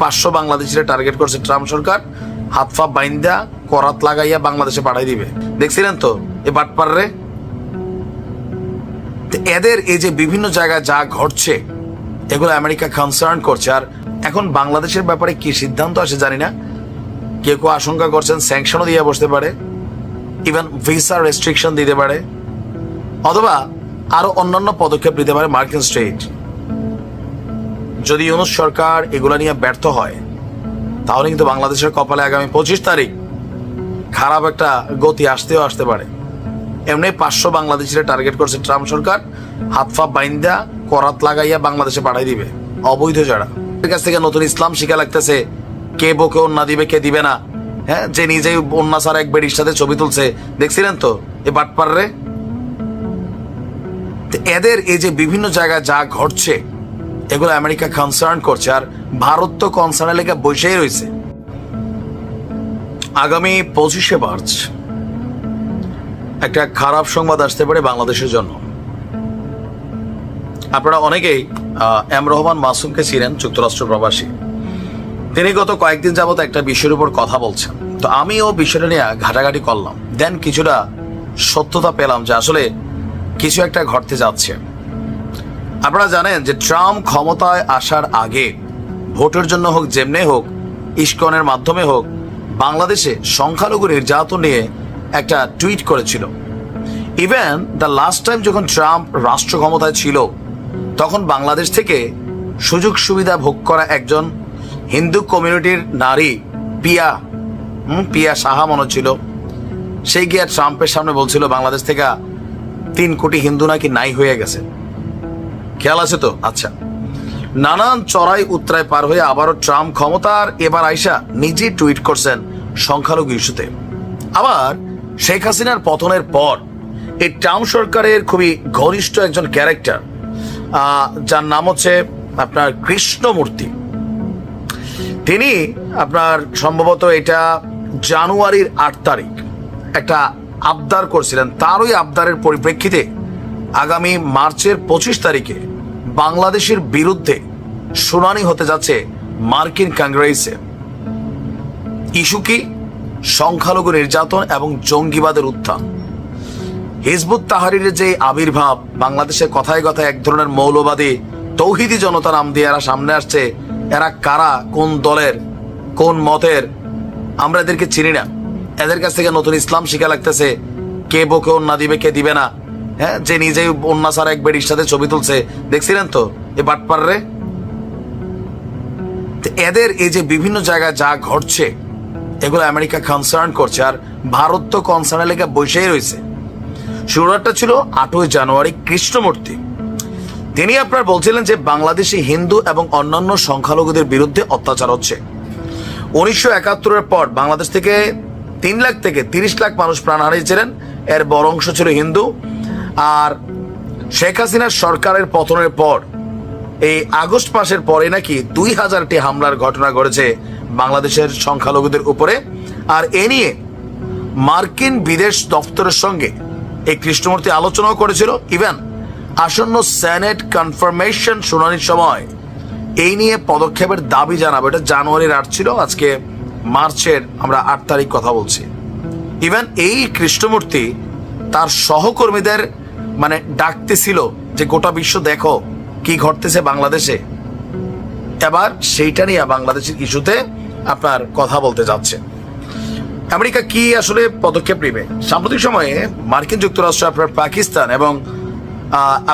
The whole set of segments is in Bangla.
পাঁচশো বাংলাদেশিরা টার্গেট করছে ট্রাম্প সরকার। হাত ফা বাইন্দা, করাত লাগাইয়া বাংলাদেশে পাঠাই দিবে। দেখছিলেন তো? এ বাটপার রে তো এদের এই যে বিভিন্ন জায়গায় যা ঘটছে, এগুলো আমেরিকা কনসার্ন করছে। আর এখন বাংলাদেশের ব্যাপারে কি সিদ্ধান্ত আসে জানি না। কেউ কেউ আশঙ্কা করছেন স্যাংশনও দিয়ে বসতে পারে। ইভেন ভিসা রেস্ট্রিকশন দিতে পারে। অথবা আরও অন্যান্য পদক্ষেপ নিতে পারে মার্কিন স্টেট যদি ইউনুস সরকার এগুলো নিয়ে ব্যর্থ হয়, তাহলে কিন্তু বাংলাদেশের কপালে আগামী পঁচিশ তারিখ খারাপ একটা গতি আসতেও আসতে পারে। এমনি পাঁচশো বাংলাদেশিরা টার্গেট করছে ট্রাম্প সরকার, হাত ফা বাইন্দা, করাত লাগাইয়া বাংলাদেশে পাঠাই দিবে। অবৈধ যারা। কাছ থেকে নতুন ইসলাম শিখা লাগতেছে, কে বকে অন্যা দিবে, কে দিবে না। হ্যাঁ যে নিজেই অন্যা সারা এক বেডির সাথে ছবি তুলছে। দেখছিলেন তো, এ বাটপার রে তো এদের এই যে বিভিন্ন জায়গায় যা ঘটছে এগুলো আমেরিকা কনসার্ন করছে আর ভারত তো কনসার্নের লেগে বসেই রয়েছে। আগামী পঁচিশে মার্চ একটা খারাপ সংবাদ আসতে পারে বাংলাদেশের জন্য। আপনারা অনেকেই এম রহমান মাসুমকে ছিলেন যুক্তরাষ্ট্র প্রবাসী। তিনি গত কয়েকদিন যাবত একটা বিষয়ের উপর কথা বলছেন। তো আমিও বিষয়টা নিয়ে ঘাটাঘাটি করলাম। দেন কিছুটা সত্যতা পেলাম যে আসলে কিছু একটা ঘটতে যাচ্ছে। আপনারা জানেন যে ট্রাম্প ক্ষমতায় আসার আগে ভোটের জন্য হোক, যেমনে হোক, ইস্কনের মাধ্যমে হোক, বাংলাদেশে সংখ্যালঘু নির্যাতন নিয়ে একটা টুইট করেছিল। ইভেন দ্য লাস্ট টাইম যখন ট্রাম্প রাষ্ট্র ক্ষমতায় ছিল, তখন বাংলাদেশ থেকে সুযোগ সুবিধা ভোগ করা একজন হিন্দু কমিউনিটির নারী পিয়া পিয়া সাহা মনে ছিল সেই গিয়া ট্রাম্পের সামনে বলছিল, বাংলাদেশ থেকে তিন কোটি হিন্দু নাকি নাই হয়ে গেছে। খেয়াল আছে তো? আচ্ছা। নানান চড়াই উত্তরায় পার হয়ে আবারও ট্রাম্প ক্ষমতার এবার আইসা নিজেই টুইট করছেন সংখ্যালঘু ইস্যুতে। আবার শেখ হাসিনার পতনের পর এই ট্রাম্প সরকারের খুবই ঘনিষ্ঠ একজন ক্যারেক্টার যার নাম হচ্ছে আপনার কৃষ্ণমূর্তি। তিনি আপনার সম্ভবত এটা জানুয়ারির আট তারিখ একটা আবদার করছিলেন। তার ওই আবদারের পরিপ্রেক্ষিতে আগামী মার্চের পঁচিশ তারিখে বাংলাদেশের বিরুদ্ধে শুনানি হতে যাচ্ছে মার্কিন কংগ্রেসে। ইস্যু কি? সংখ্যালঘু নির্যাতন এবং জঙ্গিবাদের উত্থান। হিজবুত তাহারিরের যে আবির্ভাব বাংলাদেশের কথায় কথায় এক ধরনের মৌলবাদী, তৌহিদি জনতা নাম দিয়ে এরা সামনে আসছে, এরা কারা, কোন দলের, কোন মতের, আমরা এদেরকে চিনি না। এদের কাছ থেকে নতুন ইসলাম শিখা লাগতেছে, কে বকে অন্যা দিবে, কে দিবে না। হ্যাঁ যে নিজেই অন্যা সারা এক বেডির সাথে ছবি তুলছে। দেখছিলেন তো? এ বাটপার রে তো এদের এই যে বিভিন্ন জায়গায় যা ঘটছে, এগুলো আমেরিকা কনসার্ন করছে। আর ভারত তো কনসার্নের লেগে বসেই রয়েছে। শুরুটা ছিল আটই জানুয়ারি কৃষ্ণমূর্তি। তিনি আপনার বলছিলেন যে বাংলাদেশি হিন্দু এবং অন্যান্য সংখ্যালঘুদের বিরুদ্ধে অত্যাচার হচ্ছে। উনিশশো একাত্তরের পর বাংলাদেশ থেকে তিন লাখ থেকে তিরিশ লাখ মানুষ প্রাণ হারিয়েছিলেন। এর বড় অংশ ছিল হিন্দু। আর শেখ হাসিনার সরকারের পতনের পর, এই আগস্ট মাসের পরে নাকি দুই হাজারটি হামলার ঘটনা ঘটেছে বাংলাদেশের সংখ্যালঘুদের উপরে। আর এ নিয়ে মার্কিন বিদেশ দপ্তরের সঙ্গে এই কৃষ্ণমূর্তি আলোচনাও করেছিল। ইভেন, আসন্ন সেনেট কনফার্মেশন শুনানির সময় এই নিয়ে পদক্ষেপের দাবি জানাব। এটা জানুয়ারির আট ছিল, আজকে মার্চের আমরা আট তারিখ কথা বলছি। ইভেন, এই কৃষ্ণমূর্তি তার সহকর্মীদের মানে ডাকতেছিল যে, গোটা বিশ্ব দেখো কি ঘটতেছে বাংলাদেশে। এবার সেইটা নিয়ে বাংলাদেশের ইস্যুতে আপনার কথা বলতে যাচ্ছে। আমেরিকা কি আসলে পদক্ষেপ নেবে? সাম্প্রতিক সময়ে মার্কিন যুক্তরাষ্ট্র, আপনার পাকিস্তান এবং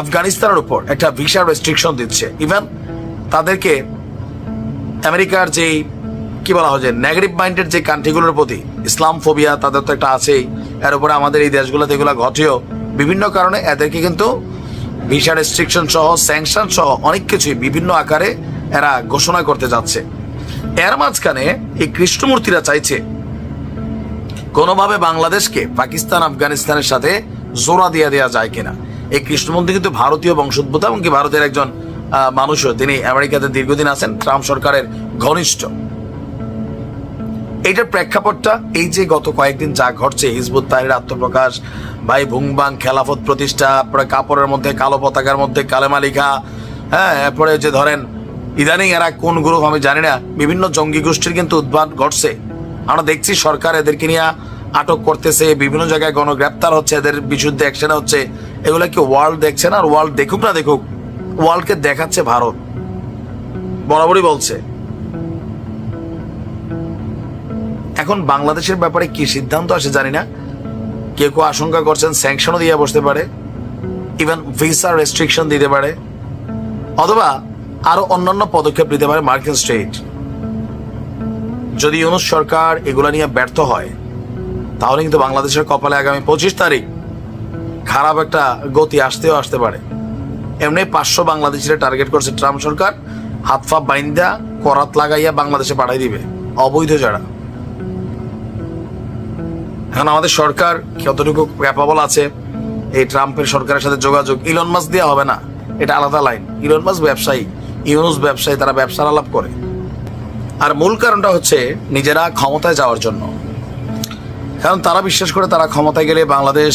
আফগানিস্তানের উপর একটা ভিসা রেস্ট্রিকশন দিচ্ছে। ইভেন তাদেরকে আমেরিকার যে কি বলা হয় যে নেগেটিভ মাইন্ডেড যে কান্ট্রিগুলোর প্রতি ইসলাম ফোবিয়া তাদের তো একটা আছেই। এর উপরে আমাদের এই দেশগুলোতে এগুলো ঘটেও। বিভিন্ন কারণে এদেরকে কিন্তু ভিসা রেস্ট্রিকশন সহ স্যাংশন সহ অনেক কিছুই বিভিন্ন আকারে এরা ঘোষণা করতে যাচ্ছে। এর মাঝখানে এই কৃষ্ণমূর্তিরা চাইছে কোনোভাবে বাংলাদেশকে পাকিস্তান, আফগানিস্তানের সাথে জোড়া দিয়ে দেওয়া যায় কিনা। এই কৃষ্ণমূর্তি কিন্তু ভারতীয় বংশোদ্ভূত এবং কি ভারতের একজন মানুষও। তিনি আমেরিকাতে দীর্ঘদিন আছেন, ট্রাম্প সরকারের ঘনিষ্ঠ। এইটার প্রেক্ষাপটটা, এই যে গত কয়েকদিন যা ঘটছে, হিজবুত তাহির আত্মপ্রকাশ, ভাই ভুংবাং খেলাফত প্রতিষ্ঠা কাপড়ের মধ্যে, কালো পতাকার মধ্যে কালেমা লিখা হ্যাঁ এরপরে যে ধরেন, ইদানিং এরা কোন গ্রুপ আমি জানি না, বিভিন্ন জঙ্গি গোষ্ঠীর কিন্তু উদ্ভাব ঘটছে। আমরা দেখছি সরকার এদেরকে নিয়ে আটক করতেছে, বিভিন্ন জায়গায় গণগ্রেপ্তার হচ্ছে, এদের বিরুদ্ধে অ্যাকশন হচ্ছে। এগুলো কি ওয়ার্ল্ড দেখছে না? আর ওয়ার্ল্ড দেখুক না দেখুক ওয়ার্ল্ডকে দেখাচ্ছে ভারত। বরাবরই বলছে। এখন বাংলাদেশের ব্যাপারে কি সিদ্ধান্ত আসে জানি না। কেউ কেউ আশঙ্কা করছেন স্যাংশনও দিয়ে বসতে পারে ইভেন ভিসা রেস্ট্রিকশন দিতে পারে, অথবা আরও অন্যান্য পদক্ষেপ নিতে পারে মার্কিন স্টেট। যদি ইউনুস সরকার এগুলো নিয়ে ব্যর্থ হয়, তাহলে কিন্তু বাংলাদেশের কপালে আগামী পঁচিশ তারিখ খারাপ একটা গতি আসতেও আসতে পারে। এমনি পাঁচশো বাংলাদেশের টার্গেট করছে ট্রাম্প সরকার হাত ফা বাইন্দা, করাত লাগাইয়া বাংলাদেশে পাঠাই দিবে। অবৈধ যারা। এখন আমাদের সরকার কতটুকু ক্যাপাবল আছে, এই ট্রাম্পের সরকারের সাথে যোগাযোগ ইলন মাস দেওয়া হবে না। এটা আলাদা লাইন ইলন মাস ব্যবসায়ী ইউনুস ব্যবসায়ী, তারা ব্যবসার আলাপ করে। আর মূল কারণটা হচ্ছে নিজেরা ক্ষমতায় যাওয়ার জন্য। কারণ তারা বিশ্বাস করে তারা ক্ষমতায় গেলে বাংলাদেশ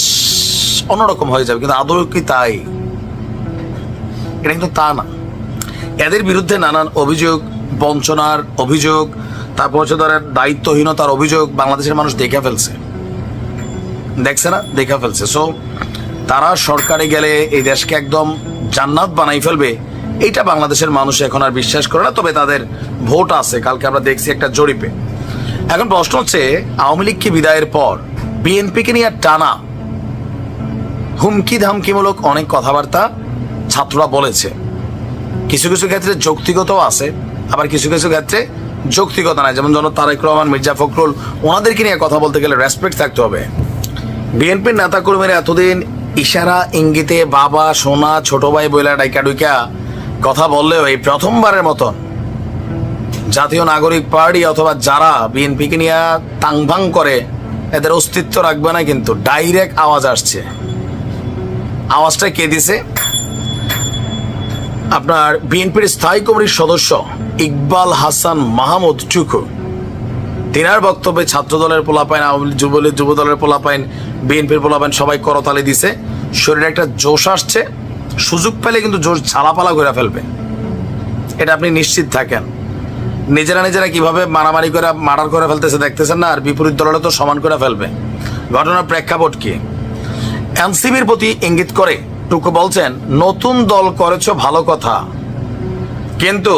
অন্যরকম হয়ে যাবে, কিন্তু আদৌ কি তাই? এটা কিন্তু তা না। এদের বিরুদ্ধে নানান অভিযোগ, বঞ্চনার অভিযোগ, তারপর হচ্ছে ধরেন দায়িত্বহীনতার অভিযোগ বাংলাদেশের মানুষ দেখে ফেলছে। দেখছে না, দেখা ফেলছে। সো তারা সরকারে গেলে এই দেশকে একদম জান্নাত বানাই ফেলবে, এইটা বাংলাদেশের মানুষ এখন আর বিশ্বাস করে না, তবে তাদের ভোট আছে, কালকে আমরা দেখছি একটা জরিপে। এখন প্রশ্ন হচ্ছে, আওয়ামী লীগকে বিদায়ের পর বিএনপিকে নিয়ে টানা হুমকি ধামকিমূলক অনেক কথাবার্তা ছাত্ররা বলেছে? কিছু কিছু ক্ষেত্রে যৌক্তিগত আছে, আবার কিছু কিছু ক্ষেত্রে যৌক্তিকতা নাই। যেমন জন তারেক রহমান, মির্জা ফখরুল, ওনাদেরকে নিয়ে কথা বলতে গেলে রেসপেক্ট থাকতে হবে। বিএনপির নেতাকর্মীরা এতদিন ইশারা, ইঙ্গিতে বাবা, সোনা, ছোট ভাই বইলা ডাইকা ডুইকা কথা বললেও এই প্রথমবারের মতন জাতীয় নাগরিক পার্টি অথবা যারা বিএনপিকে নিয়ে তাংভাং করে, এদের অস্তিত্ব রাখবে না কিন্তু ডাইরেক্ট আওয়াজ আসছে। আওয়াজটা কে দিছে? আপনার বিএনপির স্থায়ী কমিটির সদস্য ইকবাল হাসান মাহমুদ টুকু তিনার বক্তব্যে ছাত্র দলের পোলাপাইন আওয়ামী লীগ, যুবলীগ যুব দলের পোলাপাইন বিএনপির পোলাপাইন সবাই করতালি দিছে। শরীরে একটা জোশ আসছে সুযোগ পেলে কিন্তু জোশ ঝালাপালা করে ফেলবে। এটা আপনি নিশ্চিত থাকেন। নিজেরা নিজেরা কীভাবে মারামারি করে মার্ডার করে ফেলতেছে দেখতেছেন না আর বিপরীত দলেরও তো সমান করে ফেলবে। ঘটনার প্রেক্ষাপট কি? এনসিবির প্রতি ইঙ্গিত করে টুকু বলছেন নতুন দল করেছ ভালো কথা। কিন্তু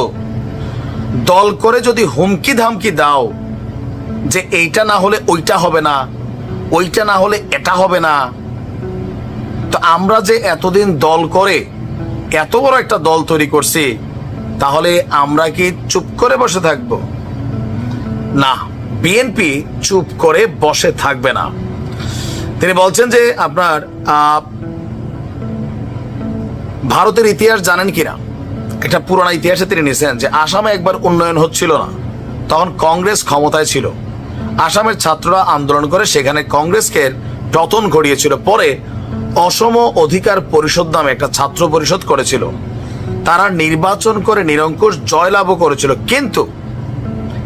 দল করে যদি হুমকি ধামকি দাও যে এইটা না হলে ওইটা হবে না, ওইটা না হলে এটা হবে না। তো আমরা যে এতদিন দল করে, এত বড় একটা দল তৈরি করছি, তাহলে আমরা কি চুপ করে বসে থাকব? না বিএনপি চুপ করে বসে থাকবে না। তিনি বলছেন যে আপনার ভারতের ইতিহাস জানেন কিনা একটা পুরোনো ইতিহাসে তিনি নিয়েছেন যে আসামে একবার উন্নয়ন হচ্ছিল না, তখন কংগ্রেস ক্ষমতায় ছিল। আসামের ছাত্ররা আন্দোলন করে সেখানে কংগ্রেসকে পতন ঘটিয়েছিল। পরে অসম অধিকার পরিষদ নামে একটা ছাত্র পরিষদ করেছিল। তারা নির্বাচন করে নিরঙ্কুশ জয়লাভও করেছিল। কিন্তু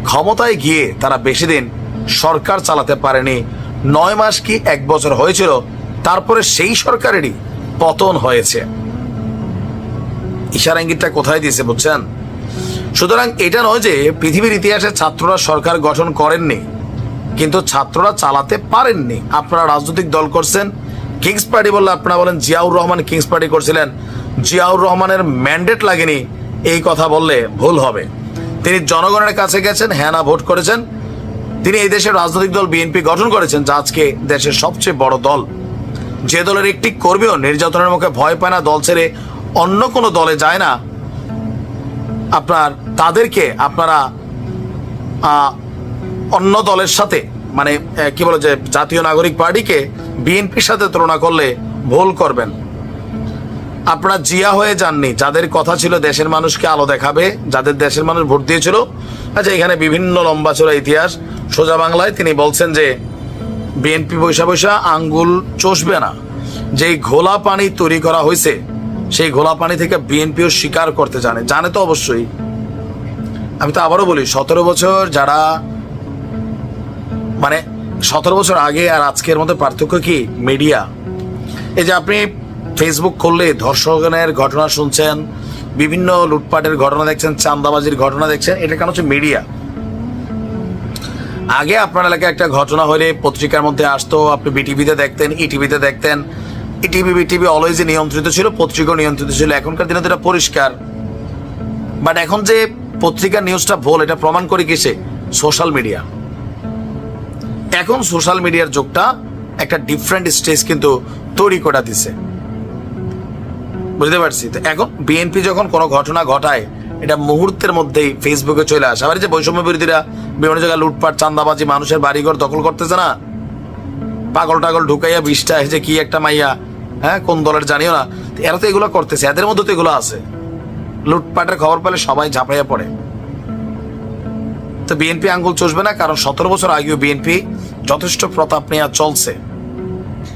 ক্ষমতায় গিয়ে তারা বেশি দিন সরকার চালাতে পারেনি। নয় মাস কি এক বছর হয়েছিল, তারপরে সেই সরকারেরই পতন হয়েছে। ইশারা ইঙ্গিতটা কোথায় দিয়েছে বুঝছেন? সুতরাং এটা নয় যে পৃথিবীর ইতিহাসে ছাত্ররা সরকার গঠন করেননি। কিন্তু ছাত্ররা চালাতে পারেননি। আপনারা রাজনৈতিক দল করছেন, কিংস পার্টি বললে আপনারা বলেন জিয়াউর রহমান কিংস পার্টি করছিলেন। জিয়াউর রহমানের ম্যান্ডেট লাগেনি, এই কথা বললে ভুল হবে। তিনি জনগণের কাছে গেছেন হ্যাঁ না ভোট করেছেন। তিনি এই দেশের রাজনৈতিক দল বিএনপি গঠন করেছেন, যা আজকে দেশের সবচেয়ে বড় দল। যে দলের একটি কর্মীও নির্যাতনের মুখে ভয় পায় না, দল ছেড়ে অন্য কোনো দলে যায় না। আপনার, তাদেরকে আপনারা অন্য দলের সাথে মানে কি বলে যে, জাতীয় নাগরিক পার্টিকে বিএনপির সাথে তুলনা করলে ভুল করবেন। আপনারা জিয়া হয়ে যাননি, যাদের কথা ছিল দেশের মানুষকে আলো দেখাবে, যাদের দেশের মানুষ ভোট দিয়েছিল। আচ্ছা এখানে বিভিন্ন লম্বা চড়া ইতিহাস, সোজা বাংলায় তিনি বলছেন যে, বিএনপি পয়সা পয়সা আঙ্গুল চষবে না। যেই ঘোলা পানি তৈরি করা হয়েছে, সেই ঘোলা পানি থেকে বিএনপিও স্বীকার করতে জানে। জানে তো অবশ্যই। আমি তো আবারও বলি, সতেরো বছর যারা মানে সতেরো বছর আগে আর আজকের মধ্যে পার্থক্য কি? মিডিয়া এই যে আপনি ফেসবুক খুললে ধর্ষণের ঘটনা শুনছেন, বিভিন্ন লুটপাটের ঘটনা দেখছেন চান্দাবাজির ঘটনা দেখছেন, এটা কেন হচ্ছে মিডিয়া আগে আপনার এলাকায় একটা ঘটনা হলে পত্রিকার মধ্যে আসতো, আপনি বিটিভিতে দেখতেন ইটিভিতে দেখতেন ইটিভি বিটিভি অলওয়েজই নিয়ন্ত্রিত ছিল, পত্রিকাও নিয়ন্ত্রিত ছিল, এখনকার দিনে তো এটা পরিষ্কার। বাট এখন যে পত্রিকার নিউজটা ভুল এটা প্রমাণ করে কিসে? সোশ্যাল মিডিয়া এখন সোশ্যাল মিডিয়ার যুগটা একটা ডিফারেন্ট স্টেজ কিন্তু তৈরি করে দিছে। বুঝতে পারছি? তো এখন বিএনপি যখন কোনো ঘটনা ঘটায়, এটা মুহূর্তের মধ্যেই ফেসবুকে চলে আসে। আবার যে বৈষম্য বিরোধীরা বিভিন্ন জায়গায় লুটপাট চান্দাবাজি মানুষের বাড়িঘর দখল করতেছে না? পাগল টাগল ঢুকাইয়া বিষটা যে কি একটা মাইয়া হ্যাঁ কোন দলের জানিও না। এরা তো এগুলো করতেছে, এদের মধ্যে তো এগুলো আছে। লুটপাটের খবর পেলে সবাই ঝাঁপাইয়া পড়ে। তো বিএনপি আঙ্গুল চষবে না, কারণ সতেরো বছর আগেও বিএনপি যথেষ্ট প্রতাপ নেওয়া চলছে।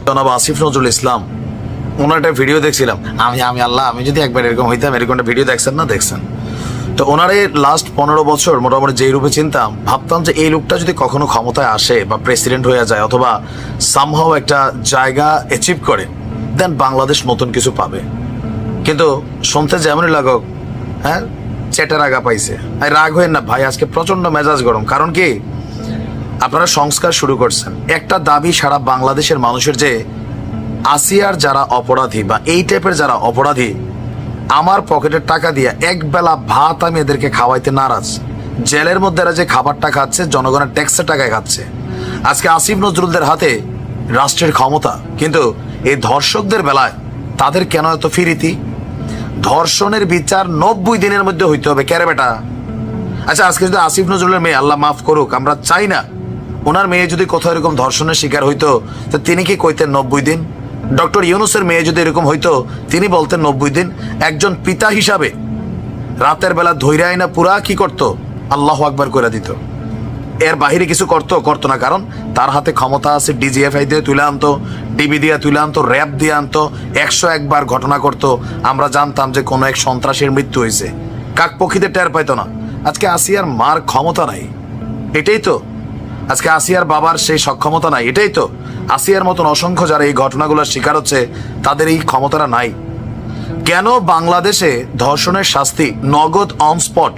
জনাব আসিফ নজরুল ইসলাম, ওনার একটা ভিডিও দেখছিলাম। আমি আমি, আল্লাহ, আমি যদি একবার এরকম হইতাম, এরকম একটা ভিডিও দেখছেন না, দেখছেন। তো ওনার লাস্ট পনেরো বছর মোটামুটি যেই রূপে চিনতাম, ভাবতাম যে এই লোকটা যদি কখনো ক্ষমতায় আসে বা প্রেসিডেন্ট হয়ে যায় অথবা সামহাও একটা জায়গা অ্যাচিভ করে দেন বাংলাদেশ নতুন কিছু পাবে। কিন্তু শুনতে যেমনই লাগক হ্যাঁ চেটে রাগা পাইছে। রাগ হয়ে না, ভাই, আজকে প্রচণ্ড মেজাজ গরম। কারণ কি? আপনারা সংস্কার শুরু করছেন। একটা দাবি সারা বাংলাদেশের মানুষের যে আসিয়ার যারা অপরাধী বা এই টাইপের যারা অপরাধী, আমার পকেটের টাকা দিয়ে এক বেলা ভাত আমি এদেরকে খাওয়াইতে নারাজ। জেলের মধ্যে এরা যে খাবারটা খাচ্ছে, জনগণের ট্যাক্সের টাকায় খাচ্ছে। আজকে আসিফ নজরুলদের হাতে রাষ্ট্রের ক্ষমতা, কিন্তু এই ধর্ষকদের বেলায় তাদের কেন এত ফিরিতি? ধর্ষণের বিচার নব্বই দিনের মধ্যে হইতে হবে। কেরে বেটা? আচ্ছা আজকে যদি আসিফ নজরুলের মেয়ে, আল্লাহ মাফ করুক, আমরা চাই না ওনার মেয়ে যদি কোথাও এরকম ধর্ষণের শিকার হইতো, তো তিনি কি কইতেন নব্বই দিন? ডক্টর ইউনুসের মেয়ে যদি এরকম হইতো, তিনি বলতেন নব্বই দিন। একজন পিতা হিসাবে রাতের বেলা ধৈর্য না পুরা কি করতো? আল্লাহ আকবার করে দিত। এর বাহিরে কিছু করতো করতো না। কারণ তার হাতে ক্ষমতা আছে, ডিজিএফআই দিয়ে তুলে আনতো, ডিবি দিয়ে তুলে আনতো, র্যাব দিয়ে আনতো, একশো একবার ঘটনা করতো। আমরা জানতাম যে কোনো এক সন্ত্রাসীর মৃত্যু হয়েছে কাক পক্ষীতে টের পাইতো না। আজকে আসিয়ার মার ক্ষমতা নাই। এটাই তো আজকে আসিয়ার বাবার সেই সক্ষমতা নাই, এটাই তো। আসিয়ার মতন অসংখ্য যারা এই ঘটনাগুলোর শিকার হচ্ছে, তাদের এই ক্ষমতাটা নাই। কেন বাংলাদেশে ধর্ষণের শাস্তি নগদ অন স্পট,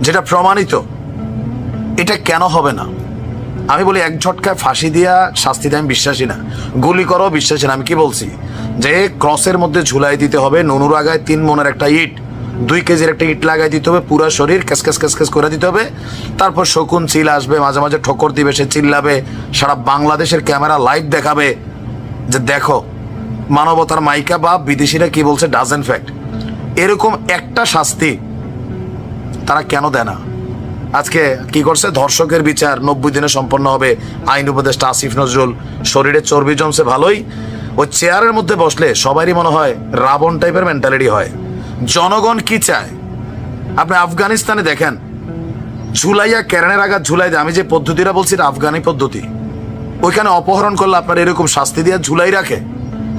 যেটা প্রমাণিত, এটা কেন হবে না? আমি বলি এক ঝটকায় ফাঁসি দিয়া শাস্তিতে আমি বিশ্বাসী না। গুলি করো বিশ্বাসী না, আমি কি বলছি? যে ক্রসের মধ্যে ঝুলাই দিতে হবে, নুনুর আগায় তিন মনের একটা ইট দুই কেজির একটা ইট লাগাই দিতে হবে, পুরো শরীর ক্যাস ক্যাস করে দিতে হবে। তারপর শকুন চিল আসবে, মাঝে মাঝে ঠোকর দিবে, সে চিল্লাবে, সারা বাংলাদেশের ক্যামেরা লাইভ দেখাবে যে দেখো, মানবতার মাইকা বা বিদেশিরা কি বলছে ডাজেন ফ্যাক্ট এরকম একটা শাস্তি তারা কেন দেয় না? আজকে কি করছে? ধর্ষকের বিচার নব্বই দিনে সম্পন্ন হবে। আইন উপদেষ্টা আসিফ নজরুল, শরীরে চর্বি জমছে ভালোই। ওই চেয়ারের মধ্যে বসলে সবারই মনে হয় রাবণ টাইপের মেন্টালিটি হয়। জনগণ কি চায়? আপনি আফগানিস্তানে দেখেন, ঝুলাইয়া ক্যারেনের আঘাত ঝুলাই দেয়। আমি যে পদ্ধতিটা বলছি এটা আফগানি পদ্ধতি। ওইখানে অপহরণ করলে আপনার এরকম শাস্তি দিয়ে ঝুলাই রাখে।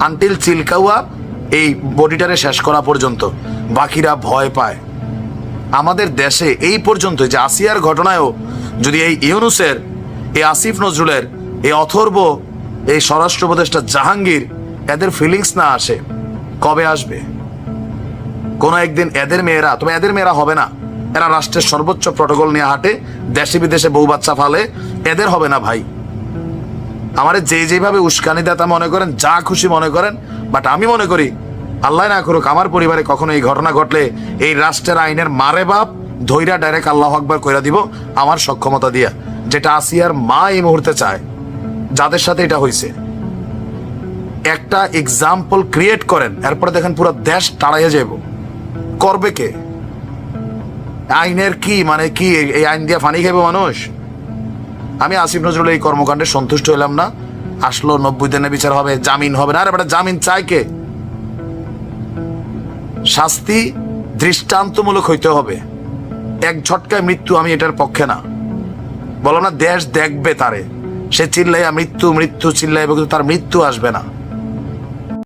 আনটিল চিলকাউয়া এই বডিটারে শেষ করা পর্যন্ত। বাকিরা ভয় পায়। আমাদের দেশে এই পর্যন্ত যে আসিয়ার ঘটনায়ও যদি এই ইউনুসের, এই আসিফ নজরুলের, এই অথর্ব, এই স্বরাষ্ট্র উপদেষ্টা জাহাঙ্গীর এদের ফিলিংস না আসে, কবে আসবে? কোনো একদিন এদের মেয়েরা তবে এদের মেয়েরা হবে না। এরা রাষ্ট্রের সর্বোচ্চ প্রটোকল নিয়ে হাঁটে, দেশে বিদেশে বউ বাচ্চা ফালে, এদের হবে না ভাই। আমার যে যেভাবে উস্কানি দাতা মনে করেন, যা খুশি মনে করেন বাট আমি মনে করি, আল্লাহ না করুক, আমার পরিবারে কখনো এই ঘটনা ঘটলে এই রাষ্ট্রের আইনের মারে বাপ ধৈরা ডাইরেক্ট আল্লাহ আকবার কইরা দিব আমার সক্ষমতা দিয়া। যেটা আসিয়ার মা এই মুহূর্তে চায়, যাদের সাথে এটা হয়েছে একটা এক্সাম্পল ক্রিয়েট করেন, এরপরে দেখেন পুরো দেশ তাড়াইয়া যাব করবে কে? আইনের কি মানে কি, এই আইন দিয়ে ফানি খাবে মানুষ? আমি আসিফ নজরুল এই কর্মকাণ্ডে সন্তুষ্ট হইলাম না। আসলো নব্বই দিনের বিচার হবে, জামিন হবে না। আরে জামিন চাই কে? শাস্তি দৃষ্টান্তমূলক হইতে হবে। এক ঝটকায় মৃত্যু আমি এটার পক্ষে না। বলো না, দেশ দেখবে তারে। সে চিল্লাইয়া মৃত্যু মৃত্যু চিল্লাইবে, কিন্তু তার মৃত্যু আসবে না।